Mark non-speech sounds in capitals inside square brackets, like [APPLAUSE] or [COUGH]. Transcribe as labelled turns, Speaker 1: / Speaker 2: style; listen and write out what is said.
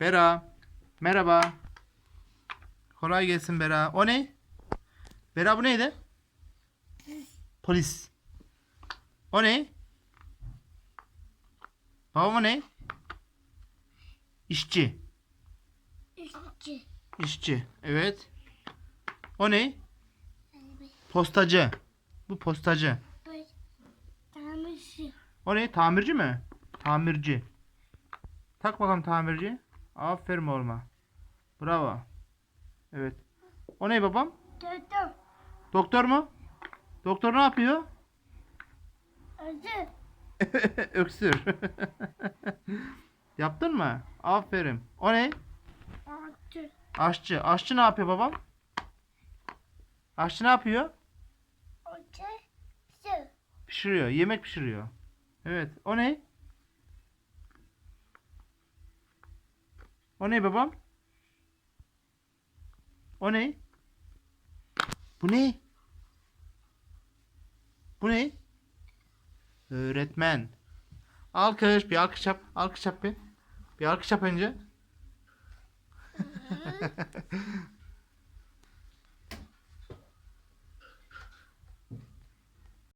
Speaker 1: Bera. Merhaba. Kolay gelsin Bera. O ne? Bera bu neydi? Polis. O ne? Babam o ne? İşçi.
Speaker 2: İşçi.
Speaker 1: İşçi. Evet. O ne? Postacı. Bu postacı.
Speaker 2: Tamirci.
Speaker 1: O ne? Tamirci mi? Tamirci. Tak bakalım tamirci. Aferin oğluma. Bravo. Evet. O ne babam?
Speaker 2: Dödüm.
Speaker 1: Doktor mu? Doktor ne yapıyor?
Speaker 2: Ödü. [LAUGHS]
Speaker 1: Öksür. Yaptın mı? Aferin. O ne?
Speaker 2: Altı.
Speaker 1: Aşçı. Aşçı ne yapıyor babam? Aşçı ne yapıyor?
Speaker 2: Altı. Su.
Speaker 1: Pişiriyor. Yemek pişiriyor. Evet. O ne? O ne babam? O ne? Bu ne? Bu ne? Öğretmen. Alkış. Bir alkış yap. Alkış yap bir. Bir alkış yap önce. [LAUGHS]